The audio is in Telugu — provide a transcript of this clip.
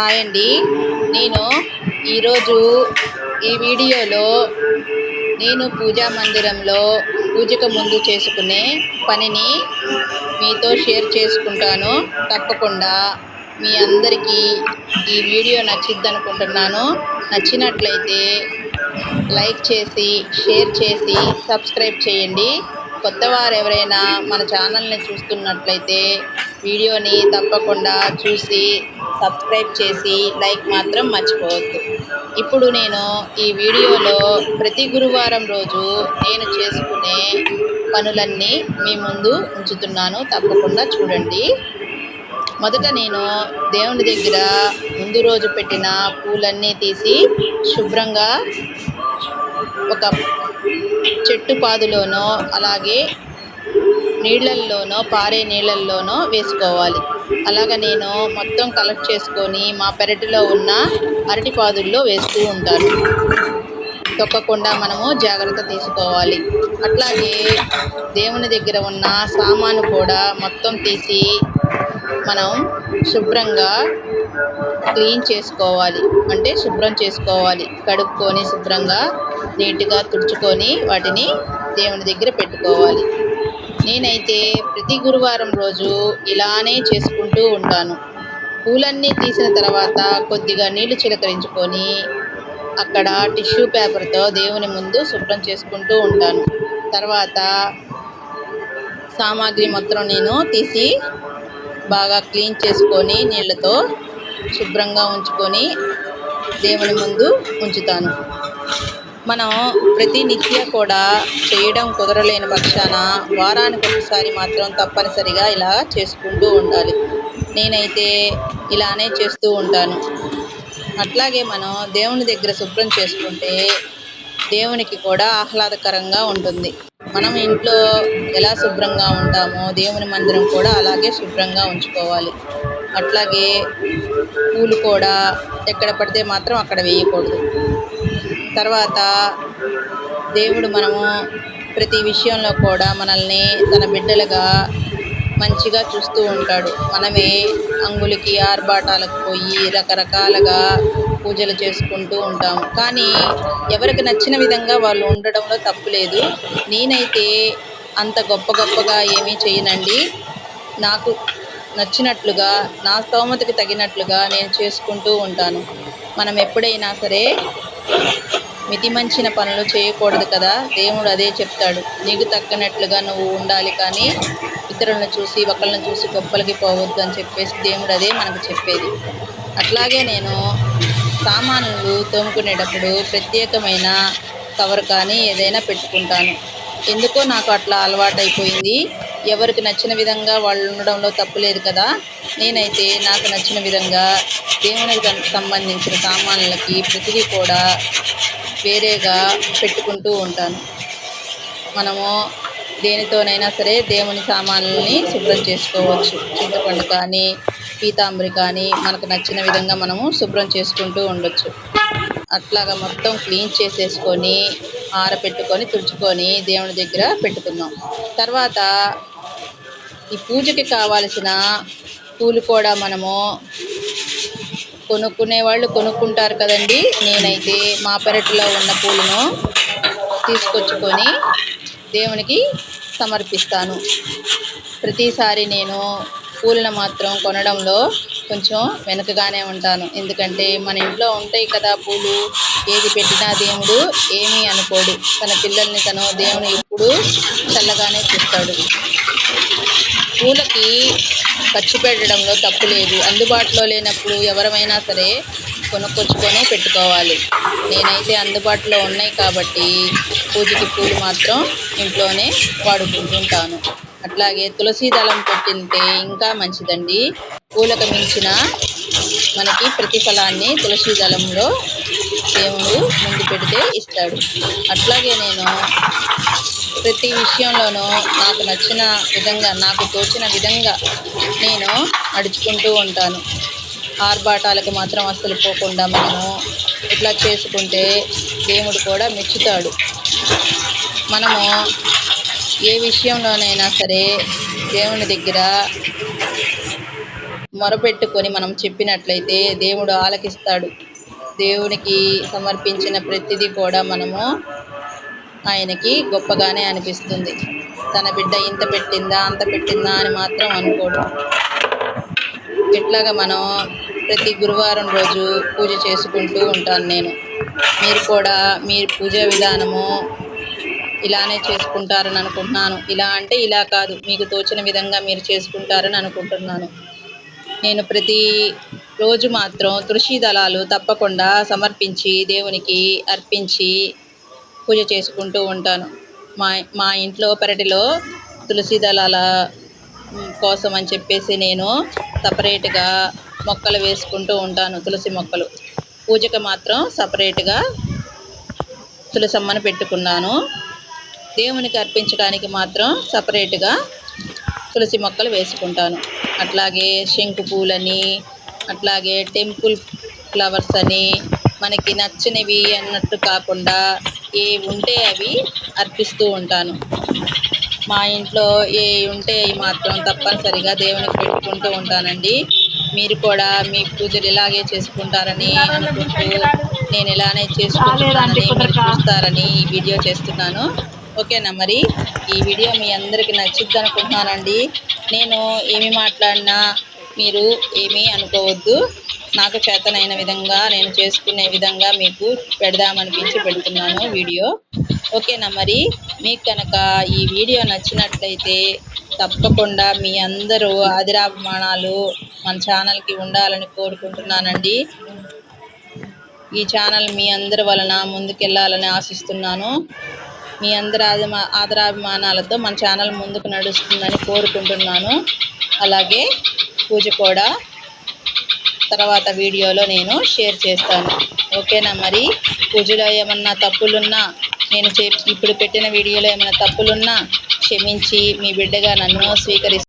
హాయ్ అండి. నేను ఈరోజు ఈ వీడియోలో నేను పూజా మందిరంలో పూజకు ముందు చేసుకునే పనిని మీతో షేర్ చేసుకుంటాను. తప్పకుండా మీ అందరికీ ఈ వీడియో నచ్చిద్ది అనుకుంటున్నాను నచ్చినట్లయితే లైక్ చేసి షేర్ చేసి సబ్స్క్రైబ్ చేయండి. కొత్త వారు ఎవరైనా మన ఛానల్ని చూస్తున్నట్లయితే వీడియోని తప్పకుండా చూసి సబ్స్క్రైబ్ చేసి లైక్ మాత్రం మర్చిపోవద్దు. ఇప్పుడు నేను ఈ వీడియోలో ప్రతి గురువారం రోజు నేను చేసుకునే పనులన్నీ మీ ముందు ఉంచుతున్నాను. తప్పకుండా చూడండి. మొదట నేను దేవుని దగ్గర ముందు రోజు పెట్టిన పూలన్నీ తీసి శుభ్రంగా ఒక చెట్టు పాదులోనో అలాగే నీళ్ళల్లోనో పారే నీళ్ళల్లోనో వేసుకోవాలి. అలాగ నేను మొత్తం కలెక్ట్ చేసుకొని మా పెరటిలో ఉన్న అరటి పాదుల్లో వేస్తూ ఉంటాను. తొక్కకుండా మనము జాగ్రత్త తీసుకోవాలి. అట్లాగే దేవుని దగ్గర ఉన్న సామాను కూడా మొత్తం తీసి మనం శుభ్రంగా క్లీన్ చేసుకోవాలి. అంటే శుభ్రం చేసుకోవాలి. కడుక్కొని శుభ్రంగా నీట్గా తుడుచుకొని వాటిని దేవుని దగ్గర పెట్టుకోవాలి. నేనైతే ప్రతి గురువారం రోజు ఇలానే చేసుకుంటూ ఉంటాను. పూలన్నీ తీసిన తర్వాత కొద్దిగా నీళ్ళు చిలకరించుకొని అక్కడ టిష్యూ పేపర్తో దేవుని ముందు శుభ్రం చేసుకుంటూ ఉంటాను. తర్వాత సామాగ్రి మొత్తం నేను తీసి బాగా క్లీన్ చేసుకొని నీళ్ళతో శుభ్రంగా ఉంచుకొని దేవుని ముందు ఉంచుతాను. మనం ప్రతి నిత్య కూడా చేయడం కుదరలేని పక్షాన వారానికి ఒకసారి మాత్రం తప్పనిసరిగా ఇలా చేసుకుంటూ ఉండాలి. నేనైతే ఇలానే చేస్తూ ఉంటాను. అట్లాగే మనం దేవుని దగ్గర శుభ్రం చేసుకుంటే దేవునికి కూడా ఆహ్లాదకరంగా ఉంటుంది. మనం ఇంట్లో ఎలా శుభ్రంగా ఉంటామో దేవుని మందిరం కూడా అలాగే శుభ్రంగా ఉంచుకోవాలి. అట్లాగే పూలు కూడా ఎక్కడ పడితే మాత్రం అక్కడ వేయకూడదు. తర్వాత దేవుడు మనము ప్రతి విషయంలో కూడా మనల్ని తన బిడ్డలుగా మంచిగా చూస్తూ ఉంటాడు. మనమే అంగులకి ఆర్భాటాలకు పోయి రకరకాలుగా పూజలు చేసుకుంటూ ఉంటాము. కానీ ఎవరికి నచ్చిన విధంగా వాళ్ళు ఉండడంలో తప్పులేదు నేనైతే అంత గొప్ప గొప్పగా ఏమీ చేయనండి. నాకు నచ్చినట్లుగా నా స్తోమతకి తగినట్లుగా నేను చేసుకుంటూ ఉంటాను. మనం ఎప్పుడైనా సరే మితిమంచిన పనులు చేయకూడదు కదా? దేవుడు అదే చెప్తాడు. నీకు తగ్గనట్లుగా నువ్వు ఉండాలి కానీ ఇతరులను చూసి ఒకళ్ళని చూసి గొప్పలకి పోవద్దు అని చెప్పేసి దేవుడు అదే మనకు చెప్పేది. అట్లాగే నేను సామాన్లు తోముకునేటప్పుడు ప్రత్యేకమైన కవర్ కానీ ఏదైనా పెట్టుకుంటాను. ఎందుకో నాకు అట్లా అలవాటైపోయింది. ఎవరికి నచ్చిన విధంగా వాళ్ళు ఉండడంలో తప్పు లేదు కదా? నేనైతే నాకు నచ్చిన విధంగా దేవునికి సంబంధించిన సామాన్లకి ప్రతిదీ కూడా వేరేగా పెట్టుకుంటూ ఉంటాను. మనము దేనితోనైనా సరే దేవుని సామాన్లని శుభ్రం చేసుకోవచ్చు. చింతపండు కానీ పీతాంబరి కానీ మనకు నచ్చిన విధంగా మనము శుభ్రం చేసుకుంటూ ఉండొచ్చు. అట్లాగా మొత్తం క్లీన్ చేసేసుకొని ఆరపెట్టుకొని తుడుచుకొని దేవుని దగ్గర పెట్టుకుందాం తర్వాత ఈ పూజకి కావాల్సిన పూలు కూడా మనము కొనుక్కునే వాళ్ళు కొనుక్కుంటారు కదండి. నేనైతే మా పెరట్లో ఉన్న పూలను తీసుకొచ్చుకొని దేవునికి సమర్పిస్తాను. ప్రతిసారి నేను పూలను మాత్రం కొనడంలో కొంచెం వెనుకగానే ఉంటాను. ఎందుకంటే మన ఇంట్లో ఉంటాయి కదా పూలు. ఏది పెట్టినా దేవుడు ఏమీ అనుకోడు. తన పిల్లల్ని తను దేవుని ఎప్పుడు చల్లగానే చూస్తాడు. పూలకి ఖర్చు పెట్టడంలో తప్పు లేదు. అందుబాటులో లేనప్పుడు ఎవరమైనా సరే కొనుక్కొచ్చుకొని పెట్టుకోవాలి. నేనైతే అందుబాటులో ఉన్నాయి కాబట్టి పూజకి పూలు మాత్రం ఇంట్లోనే వాడుకుంటుంటాను. అట్లాగే తులసి దళం పెట్టింటే ఇంకా మంచిదండి. పూలకు మించిన మనకి ప్రతిఫలాన్ని తులసి దళంలో దేవుడు ముందు పెడితే ఇస్తాడు. అట్లాగే నేను ప్రతి విషయంలోనూ నాకు నచ్చిన విధంగా నాకు తోచిన విధంగా నేను నడుచుకుంటూ ఉంటాను. ఆర్భాటాలకు మాత్రం అస్సలు పోకుండా మనము ఇట్లా చేసుకుంటే దేవుడు కూడా మెచ్చుతాడు. మనము ఏ విషయంలోనైనా సరే దేవుని దగ్గర మొరపెట్టుకొని మనం చెప్పినట్లయితే దేవుడు ఆలకిస్తాడు. దేవునికి సమర్పించిన ప్రతిదీ కూడా మనము ఆయనకి గొప్పగానే అనిపిస్తుంది. తన బిడ్డ ఇంత పెట్టిందా అంత పెట్టిందా అని మాత్రం అనుకోడు. ఇట్లాగా మనం ప్రతి గురువారం రోజు పూజ చేసుకుంటూ ఉంటాను నేను. మీరు కూడా మీ పూజా విధానము ఇలానే చేసుకుంటారని అనుకుంటున్నాను. ఇలా అంటే ఇలా కాదు. మీకు తోచిన విధంగా మీరు చేసుకుంటారని అనుకుంటున్నాను. నేను ప్రతి రోజు మాత్రం తులసి దళాలు తప్పకుండా సమర్పించి దేవునికి అర్పించి పూజ చేసుకుంటూ ఉంటాను. మా మా ఇంట్లో పెరటిలో తులసి దళాల కోసం అని చెప్పేసి నేను సపరేట్గా మొక్కలు వేసుకుంటూ ఉంటాను తులసి మొక్కలు. పూజకు మాత్రం సపరేట్గా తులసమ్మను పెట్టుకున్నాను. దేవునికి అర్పించడానికి మాత్రం సపరేట్గా తులసి మొక్కలు వేసుకుంటాను. అట్లాగే శంకు పూలని అట్లాగే టెంపుల్ ఫ్లవర్స్ అని మనకి నచ్చినవి అన్నట్టు కాకుండా ఏ ఉంటే అవి అర్పిస్తూ ఉంటాను. మా ఇంట్లో ఏ ఉంటే అవి మాత్రం తప్పనిసరిగా దేవునికి పెట్టుకుంటూ ఉంటానండి. మీరు కూడా మీ పూజలు ఇలాగే చేసుకుంటారని అనుకుంటూ నేను ఇలానే చేసుకుంటున్నానని మీరు చూస్తారని ఈ వీడియో చేస్తున్నాను. ఓకేనా మరి? ఈ వీడియో మీ అందరికీ నచ్చుద్ది అనుకుంటున్నానండి. నేను ఏమి మాట్లాడినా మీరు ఏమీ అనుకోవద్దు. నాకు చేతనైన విధంగా నేను చేసుకునే విధంగా మీకు పెడదామనిపించి పెడుతున్నాను వీడియో. ఓకేనా మరి? మీకు కనుక ఈ వీడియో నచ్చినట్లయితే తప్పకుండా మీ అందరూ ఆదిరాభిమానాలు మన ఛానల్కి ఉండాలని కోరుకుంటున్నానండి. ఈ ఛానల్ మీ అందరి వలన ముందుకెళ్ళాలని ఆశిస్తున్నాను. మీ అందరి ఆదిమా ఆదరాభిమానాలతో మన ఛానల్ ముందుకు నడుస్తుందని కోరుకుంటున్నాను. అలాగే పూజ కూడా తర్వాత వీడియోలో నేను షేర్ చేస్తాను. ఓకేనా మరి? పూజలో ఏమన్నా తప్పులున్నా నేను చే ఇప్పుడు పెట్టిన వీడియోలో ఏమైనా తప్పులున్నా క్షమించి మీ బిడ్డగా నన్ను స్వీకరి